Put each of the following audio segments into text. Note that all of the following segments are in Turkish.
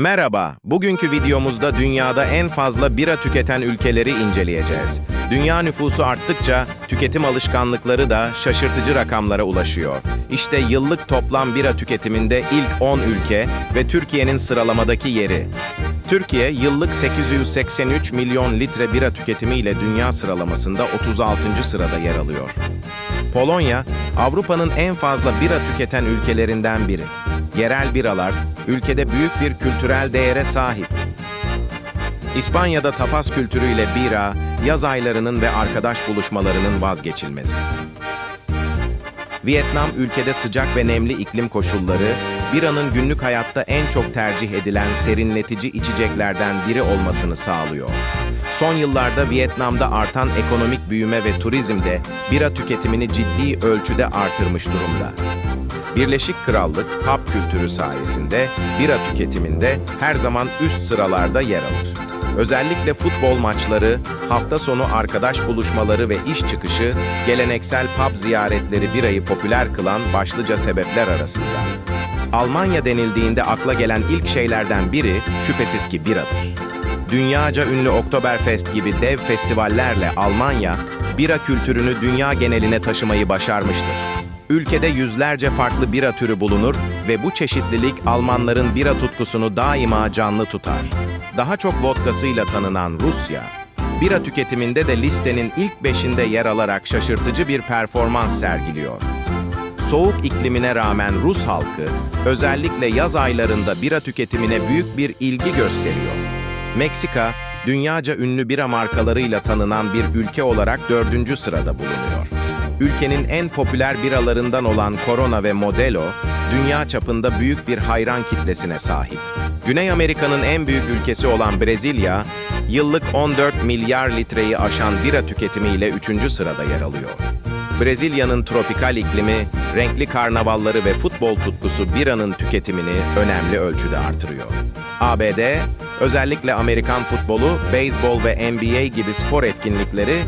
Merhaba, bugünkü videomuzda dünyada en fazla bira tüketen ülkeleri inceleyeceğiz. Dünya nüfusu arttıkça tüketim alışkanlıkları da şaşırtıcı rakamlara ulaşıyor. İşte yıllık toplam bira tüketiminde ilk 10 ülke ve Türkiye'nin sıralamadaki yeri. Türkiye, yıllık 883 milyon litre bira tüketimiyle dünya sıralamasında 36. sırada yer alıyor. Polonya, Avrupa'nın en fazla bira tüketen ülkelerinden biri. Yerel biralar, ülkede büyük bir kültürel değere sahip. İspanya'da tapas kültürüyle bira, yaz aylarının ve arkadaş buluşmalarının vazgeçilmezi. Vietnam ülkede sıcak ve nemli iklim koşulları, biranın günlük hayatta en çok tercih edilen serinletici içeceklerden biri olmasını sağlıyor. Son yıllarda Vietnam'da artan ekonomik büyüme ve turizmde bira tüketimini ciddi ölçüde artırmış durumda. Birleşik Krallık pub kültürü sayesinde bira tüketiminde her zaman üst sıralarda yer alır. Özellikle futbol maçları, hafta sonu arkadaş buluşmaları ve iş çıkışı, geleneksel pub ziyaretleri birayı popüler kılan başlıca sebepler arasında. Almanya denildiğinde akla gelen ilk şeylerden biri şüphesiz ki biradır. Dünyaca ünlü Oktoberfest gibi dev festivallerle Almanya, bira kültürünü dünya geneline taşımayı başarmıştır. Ülkede yüzlerce farklı bira türü bulunur ve bu çeşitlilik Almanların bira tutkusunu daima canlı tutar. Daha çok vodkasıyla tanınan Rusya, bira tüketiminde de listenin ilk beşinde yer alarak şaşırtıcı bir performans sergiliyor. Soğuk iklimine rağmen Rus halkı, özellikle yaz aylarında bira tüketimine büyük bir ilgi gösteriyor. Meksika, dünyaca ünlü bira markalarıyla tanınan bir ülke olarak dördüncü sırada bulunuyor. Ülkenin en popüler biralarından olan Corona ve Modelo, dünya çapında büyük bir hayran kitlesine sahip. Güney Amerika'nın en büyük ülkesi olan Brezilya, yıllık 14 milyar litreyi aşan bira tüketimiyle üçüncü sırada yer alıyor. Brezilya'nın tropikal iklimi, renkli karnavalları ve futbol tutkusu biranın tüketimini önemli ölçüde artırıyor. ABD, özellikle Amerikan futbolu, beyzbol ve NBA gibi spor etkinlikleri,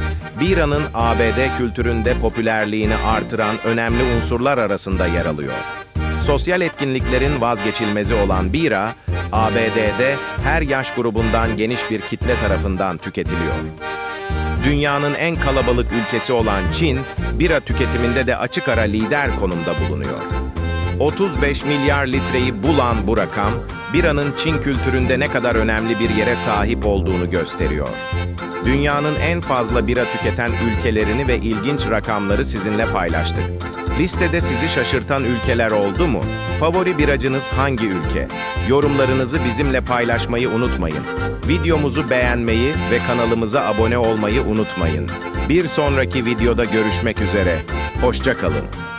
biranın ABD kültüründe popülerliğini artıran önemli unsurlar arasında yer alıyor. Sosyal etkinliklerin vazgeçilmezi olan bira, ABD'de her yaş grubundan geniş bir kitle tarafından tüketiliyor. Dünyanın en kalabalık ülkesi olan Çin, bira tüketiminde de açık ara lider konumda bulunuyor. 35 milyar litreyi bulan bu rakam, biranın Çin kültüründe ne kadar önemli bir yere sahip olduğunu gösteriyor. Dünyanın en fazla bira tüketen ülkelerini ve ilginç rakamları sizinle paylaştık. Listede sizi şaşırtan ülkeler oldu mu? Favori biracınız hangi ülke? Yorumlarınızı bizimle paylaşmayı unutmayın. Videomuzu beğenmeyi ve kanalımıza abone olmayı unutmayın. Bir sonraki videoda görüşmek üzere. Hoşça kalın.